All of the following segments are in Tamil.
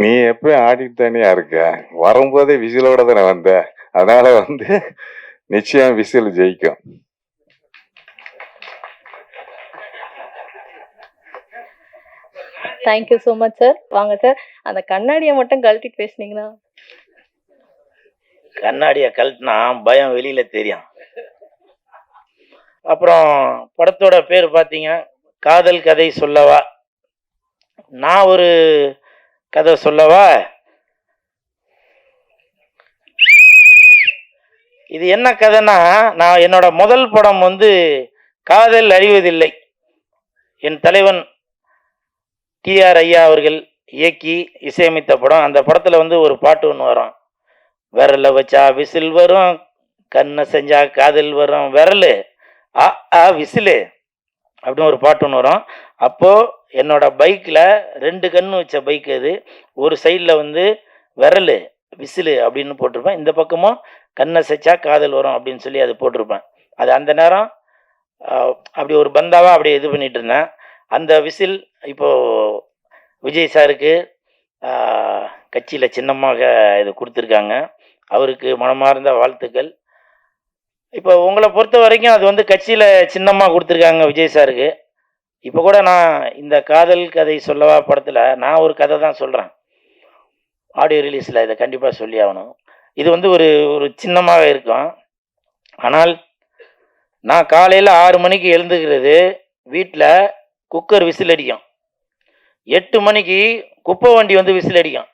நீ எப்பயும் ஆடிட்டு தானே இருக்க. வரும்போதே விசிலோட தானே வந்த. அதனால வந்து நிச்சயம் விசில் ஜெயிக்கும். Thank you so much sir வாங்க சார் அந்த கண்ணாடியை மட்டும் கழட்டி பேசுனீங்கன்னா? கண்ணாடியை கழட்டினா பயம் வெளியில தெரியும். அப்புறம் படத்தோட பேர் பார்த்தீங்க. காதல் கதை சொல்லவா? நான் ஒரு கதை சொல்லவா? இது என்ன கதைன்னா நான் என்னோட முதல் படம் வந்து காதல் அழிவதில்லை. என் தலைவன் டிஆர் ஐயா அவர்கள் இயக்கி இசையமைத்த படம். அந்த படத்தில் வந்து ஒரு பாட்டு ஒன்று வரும். விரல வச்சா விசில் வரும் கண்ணை செஞ்சா காதல் வரும். விரல். ஆ ஆ விசிலு. அப்படின்னு ஒரு பாட்டு ஒன்று வரும். அப்போது என்னோடய பைக்கில் ரெண்டு கன்று வச்ச பைக் அது. ஒரு சைடில் வந்து விரல் விசிலு அப்படின்னு போட்டிருப்பேன். இந்த பக்கமும் கண்ணை செச்சா காதல் வரும் அப்படின்னு சொல்லி அது போட்டிருப்பேன். அது அந்த நேரம் அப்படி ஒரு பந்தாவாக அப்படி இது பண்ணிட்டு இருந்தேன். அந்த விசில் இப்போது விஜய் சாருக்கு கட்சியில் சின்னமாக இது கொடுத்துருக்காங்க. அவருக்கு மனமார்ந்த வாழ்த்துக்கள். இப்போ உங்களை பொறுத்த வரைக்கும் அது வந்து கட்சியில் சின்னமாக கொடுத்துருக்காங்க விஜய் சாருக்கு. இப்போ கூட நான் இந்த காதல் கதை சொல்லவா படத்தில் நான் ஒரு கதை தான் சொல்கிறேன் ஆடியோ ரிலீஸில் இதை கண்டிப்பாக சொல்லி ஆகணும். இது வந்து ஒரு ஒரு சின்னமாக இருக்கும். ஆனால் நான் காலையில் ஆறு மணிக்கு எழுந்துக்கிறது வீட்டில் குக்கர் விசில் அடிக்கும். எட்டு மணிக்கு குப்பை வண்டி வந்து விசில் அடிக்கும்.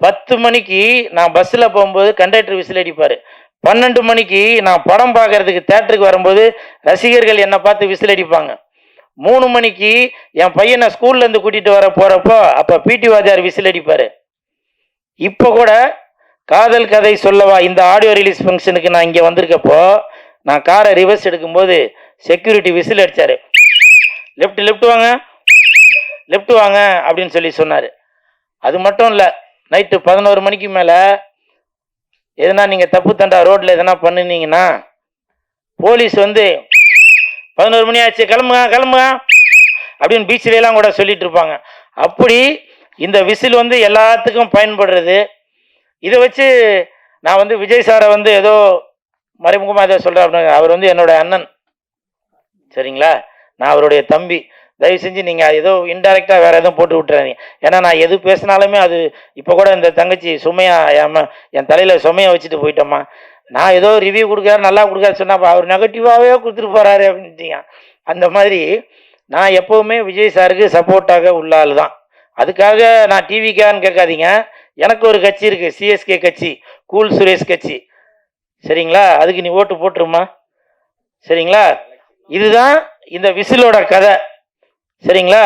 பத்து மணிக்கு நான் பஸ்ஸில் போகும்போது கண்டக்டர் விசில் அடிப்பார். பன்னெண்டு மணிக்கு நான் படம் பார்க்கறதுக்கு தேட்டருக்கு வரும்போது ரசிகர்கள் என்னை பார்த்து விசில் அடிப்பாங்க மூணு மணிக்கு என் பையனை ஸ்கூல்லேருந்து கூட்டிகிட்டு வர போகிறப்போ அப்போ பிடி வாத்தியார் விசில் அடிப்பார் இப்போ கூட காதல் கதை சொல்லவா இந்த ஆடியோ ரிலீஸ் ஃபங்க்ஷனுக்கு நான் இங்கே வந்திருக்கப்போ நான் காரை ரிவர்ஸ் எடுக்கும்போது செக்யூரிட்டி விசில் அடித்தார் லெஃப்ட் லெஃப்ட் வாங்க. லெஃப்ட் வாங்க அப்படின்னு சொல்லி சொன்னார். அது மட்டும் இல்லை நைட்டு பதினோரு மணிக்கு மேலே எதனா நீங்கள் தப்பு தண்டா ரோட்டில் எதனா பண்ணுனீங்கன்னா போலீஸ் வந்து பதினோரு மணி ஆச்சு கிளம்புங்க கிளம்புங்க அப்படின்னு பீச்சில எல்லாம் கூட சொல்லிட்டு இருப்பாங்க. அப்படி இந்த விசில் வந்து எல்லாத்துக்கும் பயன்படுறது. இதை வச்சு நான் வந்து விஜய் சாரை வந்து ஏதோ மறைமுகமாக ஏதோ சொல்கிறேன் அப்படின்னு அவர் வந்து என்னோட அண்ணன். சரிங்களா? நான் அவருடைய தம்பி. தயவு செஞ்சு நீங்கள் ஏதோ இன்டெரக்டாக வேறு எதுவும் போட்டு விட்டுறாதீங்க. ஏன்னா நான் எது பேசினாலுமே அது இப்போ கூட இந்த தங்கச்சி சுமையாக என் என் தலையில் சுமையை வச்சுட்டு போயிட்டோம்மா. நான் ஏதோ ரிவ்யூ கொடுக்காரு நல்லா கொடுக்காரு சொன்னால் அவர் நெகட்டிவாகவே கொடுத்துட்டு போகிறாரு அப்படின்ட்டீங்க. அந்த மாதிரி நான் எப்போவுமே விஜய் சாருக்கு சப்போர்ட்டாக உள்ள ஆள் தான். அதுக்காக நான் டிவிக்கான்னு கேட்காதீங்க. எனக்கு ஒரு கட்சி இருக்குது சிஎஸ்கே கட்சி கூல் சுரேஷ் கட்சி. சரிங்களா? அதுக்கு நீ ஓட்டு போட்டுருமா சரிங்களா? இதுதான் இந்த விசிலோட கதை. சரிங்களா?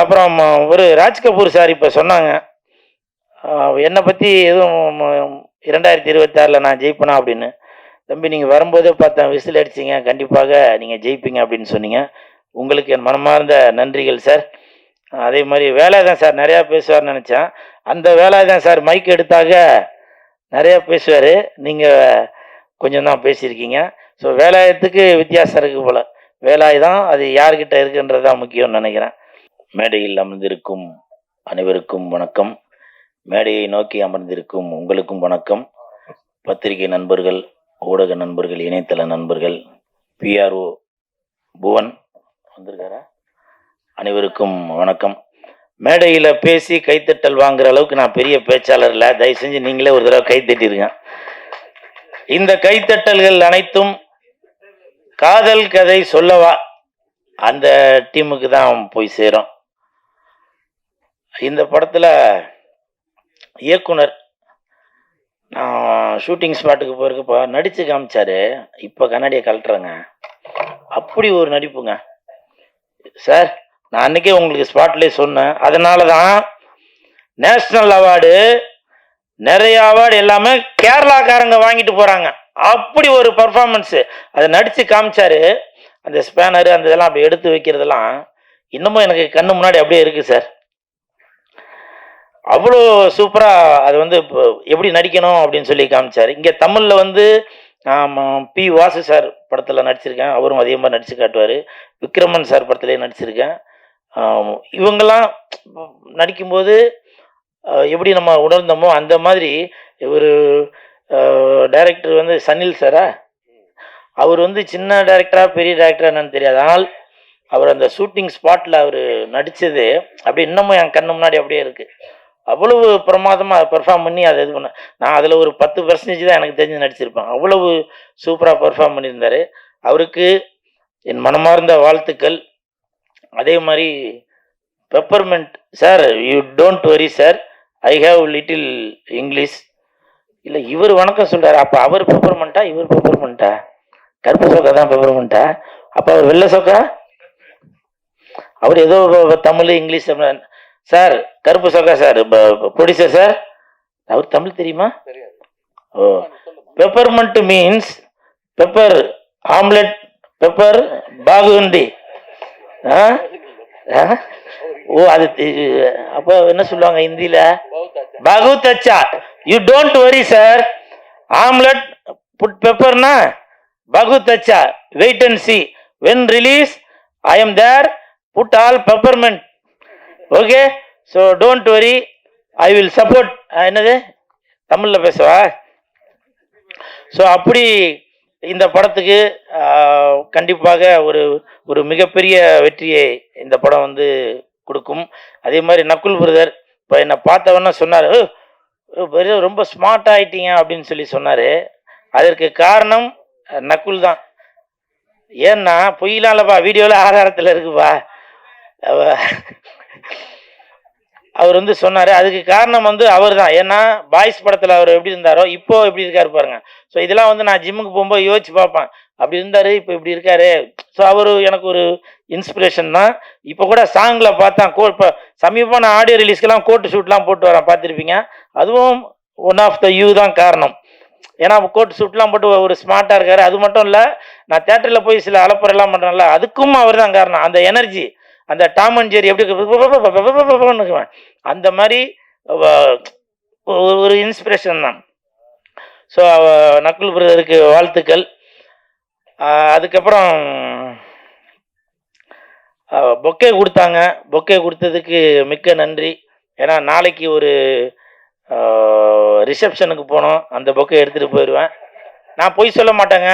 அப்புறம் ஒரு ராஜ் கபூர் சார் இப்போ சொன்னாங்க. என்னை பற்றி எதுவும் இரண்டாயிரத்தி இருபத்தாறில் நான் ஜெயிப்பேனா அப்படின்னு. தம்பி நீங்கள் வரும்போதே பார்த்தேன் விசில் அடிச்சிங்க. கண்டிப்பாக நீங்கள் ஜெயிப்பீங்க அப்படின்னு சொன்னீங்க. உங்களுக்கு என் மனமார்ந்த நன்றிகள் சார். அதே மாதிரி வேலை தான் சார் நிறையா பேசுவார்னு நினச்சேன். அந்த வேலை தான் சார் மைக் எடுத்தாக நிறையா பேசுவார். நீங்கள் கொஞ்சம் தான் பேசியிருக்கீங்க. ஸோ வேலாயத்துக்கு வித்தியாசம் இருக்குது போல். வேலாய் தான் அது யார்கிட்ட இருக்குன்றது தான் முக்கியம்னு நினைக்கிறேன். மேடையில் அமர்ந்திருக்கும் அனைவருக்கும் வணக்கம். மேடையை நோக்கி அமர்ந்திருக்கும் உங்களுக்கும் வணக்கம். பத்திரிகை நண்பர்கள் ஊடக நண்பர்கள் இணையதள நண்பர்கள் பிஆர்ஓ புவன் வந்திருக்காரா? அனைவருக்கும் வணக்கம். மேடையில் பேசி கைத்தட்டல் வாங்குற அளவுக்கு நான் பெரிய பேச்சாளர் இல்லை. தயவு செஞ்சு நீங்களே ஒரு தடவை கைத்தட்டிருங்க. இந்த கைத்தட்டல்கள் அனைத்தும் காதல் கதை சொல்லவா? அந்த டீமுக்கு தான் போய் சேரும். இந்த படத்தில் இயக்குனர் நான் ஷூட்டிங் ஸ்பாட்டுக்கு போயிருக்கப்போ நடித்து காமிச்சாரு. இப்போ கண்ணாடியை கழட்டுறேங்க. அப்படி ஒரு நடிப்புங்க. சார் நான் அன்னைக்கே உங்களுக்கு ஸ்பாட்லேயே சொன்னேன். அதனால தான் நேஷ்னல் அவார்டு நிறைய அவார்டு எல்லாமே கேரளாக்காரங்க வாங்கிட்டு போகிறாங்க அப்படி ஒரு பர்ஃபார்மன்ஸு அதை நடித்து காமிச்சாரு. அந்த ஸ்பேனரு அந்த இதெல்லாம் அப்படி எடுத்து வைக்கிறதெல்லாம் இன்னமும் எனக்கு கண்ணு முன்னாடி அப்படியே இருக்குது சார் அவ்வளோ சூப்பராக அது வந்து இப்போ எப்படி நடிக்கணும் அப்படின்னு சொல்லி காமிச்சார். இங்கே தமிழில் வந்து பி வாசு சார் படத்தில் நடிச்சிருக்கேன். அவரும் அதே மாதிரி நடித்து காட்டுவார். விக்ரமன் சார் படத்துலேயே நடிச்சிருக்கேன். இவங்கெல்லாம் நடிக்கும்போது எப்படி நம்ம உணர்ந்தோமோ அந்த மாதிரி ஒரு டைரக்டர் வந்து சனில் சாரா. அவர் வந்து சின்ன டைரக்டரா பெரிய டைரக்டரா என்னன்னு தெரியாது. ஆனால் அவர் அந்த ஷூட்டிங் ஸ்பாட்டில் அவர் நடித்தது அப்படி இன்னமும் என் கண்ணு முன்னாடி அப்படியே இருக்குது அவ்வளவு பிரமாதமாக பெர்ஃபார்ம் பண்ணி அதை இது பண்ண நான் அதில் ஒரு பத்து பர்சன்டேஜ் தான் எனக்கு தெரிஞ்சு நடிச்சிருப்பேன். அவ்வளவு சூப்பராக பெர்ஃபார்ம் பண்ணியிருந்தார். அவருக்கு என் மனமார்ந்த வாழ்த்துக்கள். அதே மாதிரி peppermint sir you don't worry sir I have little English இல்லை இவர் வணக்கம் சொல்கிறாரு அப்போ அவர் பெப்பர்மெண்ட்டா இவர் பெப்பர்மெண்ட்டா கருப்பு சோக்கா தான் பெப்பர்மெண்ட்டா அப்போ அவர் வெள்ளை சோக்கா? அவர் ஏதோ தமிழ் இங்கிலீஷ். சார் கருப்பு சோக்கா சார் ப்ரொடியூசர் சார். அவர் தமிழ் தெரியுமா? ஓ. Peppermint means pepper omelette pepper பாகுண்டி ஆ? ஆ? ஓ அது அப்போ என்ன சொல்லுவாங்க ஹிந்தியில பகவத் அச்சா you don't worry sir omelette put பெப்பர்னா பகவத் அச்சா wait and see when release I am there put all peppermint okay so don't worry I will support என்னது? தமிழில் பேசுவா? ஸோ அப்படி இந்த படத்துக்கு கண்டிப்பாக ஒரு ஒரு மிகப்பெரிய வெற்றியை இந்த படம் வந்து கொடுக்கும். அதே மாதிரி நக்குல் பிரதர் இப்போ என்னை பார்த்தவொன்னே சொன்னார் வெறும் ரொம்ப ஸ்மார்ட் ஆகிட்டீங்க அப்படின்னு சொல்லி சொன்னார். அதற்கு காரணம் நக்குல் தான். ஏன்னா பொய்யிலாம்லப்பா வீடியோவில் ஆதாரத்தில் இருக்குப்பா. அவர் வந்து சொன்னார் அதுக்கு காரணம் வந்து அவர் தான். ஏன்னா பாய்ஸ் படத்தில் அவர் எப்படி இருந்தாரோ இப்போ எப்படி இருக்காரு பாருங்க. ஸோ இதெல்லாம் வந்து நான் ஜிம்முக்கு போகும்போது யோசிச்சு பார்ப்பேன். அப்படி இருந்தாரு இப்போ இப்படி இருக்காரு. ஸோ அவர் எனக்கு ஒரு இன்ஸ்பிரேஷன் தான். இப்போ கூட சாங்கில் பார்த்தேன் கோ இப்போ சமீபமான ஆடியோ ரிலீஸ்க்கெல்லாம் கோட்டு ஷூட்லாம் போட்டு வரேன் பார்த்துருப்பீங்க. அதுவும் ஒன் ஆஃப் த யூ தான் காரணம். ஏன்னா கோட் ஷூட்லாம் போட்டு ஒரு ஸ்மார்ட்டாக இருக்காரு. அது மட்டும் இல்லை நான் தேட்டரில் போய் சில அலப்பறையெல்லாம் பண்ணுறேன்ல அதுக்கும் அவர் தான் காரணம். அந்த எனர்ஜி அந்த டாம் அண்ட் ஜெரி எப்படி இருக்குவேன் அந்த மாதிரி ஒரு- இன்ஸ்பிரேஷன் தான். ஸோ நக்குல் பிரதருக்கு வாழ்த்துக்கள். அதுக்கப்புறம் பொக்கே கொடுத்தாங்க. பொக்கே கொடுத்ததுக்கு மிக்க நன்றி. ஏன்னா நாளைக்கு ஒரு ரிசப்ஷனுக்கு போனோம். அந்த பொக்கை எடுத்துகிட்டு போயிடுவேன் நான் பொய் சொல்ல மாட்டேங்க.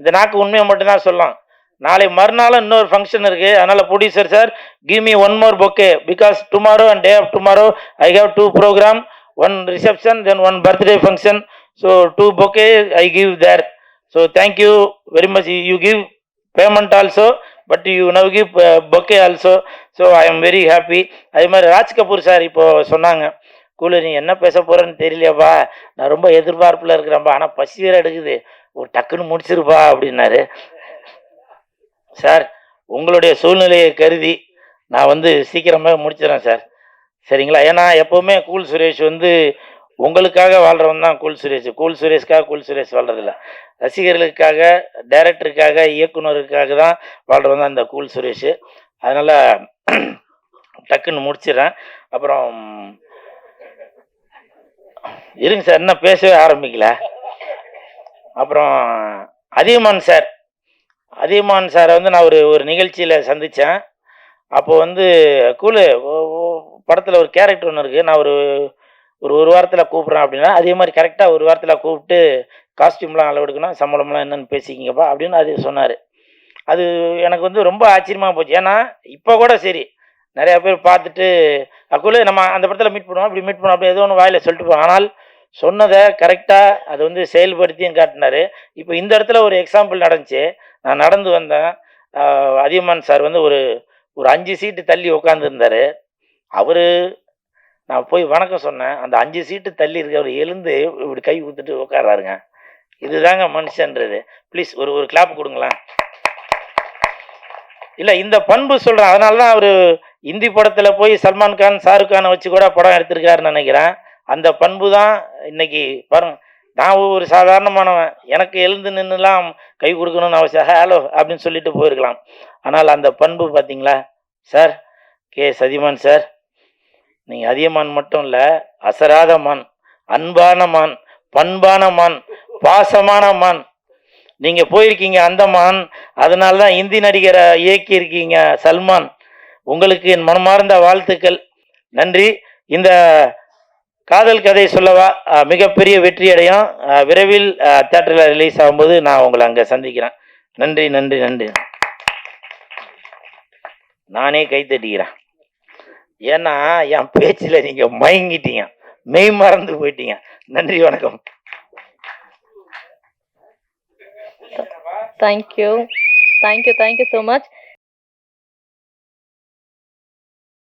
இந்த நாக்கு உண்மையை மட்டும்தான் சொல்லலாம். நாளை மறுநாளும் இன்னொரு ஃபங்க்ஷன் இருக்குது அதனால் producer sir give me one more bouquet. Because tomorrow and day of tomorrow I have two program one reception then one birthday function so two bouquet I give there so thank you very much you give payment also but you now give bouquet also so I am very happy அதே மாதிரி ராஜ் கபூர் சார் இப்போ சொன்னாங்க கூலு நீ என்ன பேச போகிறேன்னு தெரியலையாப்பா. நான் ரொம்ப எதிர்பார்ப்பில் இருக்கிறேன்ப்பா ஆனால் பசி வேறு எடுக்குது. ஒரு டக்குன்னு முடிச்சிருப்பா அப்படின்னாரு. சார் உங்களுடைய சூழ்நிலையை கருதி நான் வந்து சீக்கிரமாக முடிச்சிடறேன் சார் சரிங்களா? ஏன்னா எப்போவுமே கூல் சுரேஷ் வந்து உங்களுக்காக வாழ்றவன் தான் கூல் சுரேஷ். கூல் சுரேஷ்காக கூல் சுரேஷ் வாழ்றதில்ல. ரசிகர்களுக்காக டைரக்டருக்காக இயக்குனருக்காக தான் வாழ்கிறவன் தான் இந்த கூல் சுரேஷ். அதனால் டக்குன்னு முடிச்சிடுறேன். அப்புறம் இருங்க சார் இன்னும் பேசவே ஆரம்பிக்கல. அப்புறம் அதியமான் சார். அதியமான் சாரை வந்து நான் ஒரு ஒரு நிகழ்ச்சியில் சந்தித்தேன் அப்போ வந்து கூலு படத்தில் ஒரு கேரக்டர் ஒன்று இருக்குது நான் ஒரு ஒரு ஒரு வாரத்தில் கூப்பிட்றேன் அப்படின்னா அதே மாதிரி கரெக்டாக ஒரு வாரத்தில் கூப்பிட்டு காஸ்டியூம்லாம் அளவு எடுக்கணும் சம்பளம்லாம் என்னென்னு பேசிக்கிங்கப்பா அப்படின்னு அது சொன்னார். அது எனக்கு வந்து ரொம்ப ஆச்சரியமாக போச்சு. ஏன்னா இப்போ கூட சரி நிறையா பேர் பார்த்துட்டு அக்குள்ள நம்ம அந்த படத்தில் மீட் பண்ணுவோம் அப்படி மீட் பண்ணுவோம் அப்படி ஏதோ ஒன்று வாயில் சொல்லிட்டு போவோம் ஆனால் சொன்னதை கரெக்டாக அதை வந்து செயல்படுத்தியும் காட்டினாரு. இப்போ இந்த இடத்துல ஒரு எக்ஸாம்பிள் நடந்துச்சு. நான் நடந்து வந்தேன். அதியமான் சார் வந்து ஒரு ஒரு அஞ்சு சீட்டு தள்ளி உட்காந்துருந்தார் அவர் நான் போய் வணக்கம் சொன்னேன். அந்த அஞ்சு சீட்டு தள்ளி இருக்கவர் எழுந்து இப்படி கை ஊத்துட்டு உட்காராருங்க இதுதாங்க மனுஷன்றது. ப்ளீஸ் ஒரு ஒரு கிளாப் கொடுங்களேன். இல்லை இந்த பண்பு சொல்கிறேன் அதனால தான் அவர் இந்தி படத்தில் போய் சல்மான் கான் ஷாருக் கானை வச்சு கூட படம் எடுத்திருக்காருன்னு நினைக்கிறேன். அந்த பண்பு தான் இன்னைக்கு பாருங்க. நான் ஒரு சாதாரணமானவன். எனக்கு எழுந்து நின்றுலாம் கை கொடுக்கணும்னு அவசியம். ஹலோ அப்படின்னு சொல்லிட்டு போயிருக்கலாம். ஆனால் அந்த பண்பு பார்த்தீங்களா சார் கே. சதிமான் சார் நீங்கள் அதியமான் மட்டும் இல்லை அசராத மான் அன்பான மான் பண்பான மான் பாசமான மான். நீங்கள் போயிருக்கீங்க அந்தமான் அதனால தான் இந்தி நடிகரை இயக்கியிருக்கீங்க சல்மான். உங்களுக்கு என் மனமார்ந்த வாழ்த்துக்கள். நன்றி. இந்த காதல் கதை சொல்லவா மிகப்பெரிய வெற்றி அடையும் விரைவில் தேட்டரில் ரிலீஸ் ஆகும்போது நான் உங்களை அங்கே சந்திக்கிறேன். நன்றி நன்றி நன்றி. நானே கைத்தட்டிக்கிறேன் ஏன்னா என் பேச்சில் நீங்கள் மயங்கிட்டீங்க. மெய் மறந்து போயிட்டீங்க. நன்றி வணக்கம். Thank you thank you thank you so much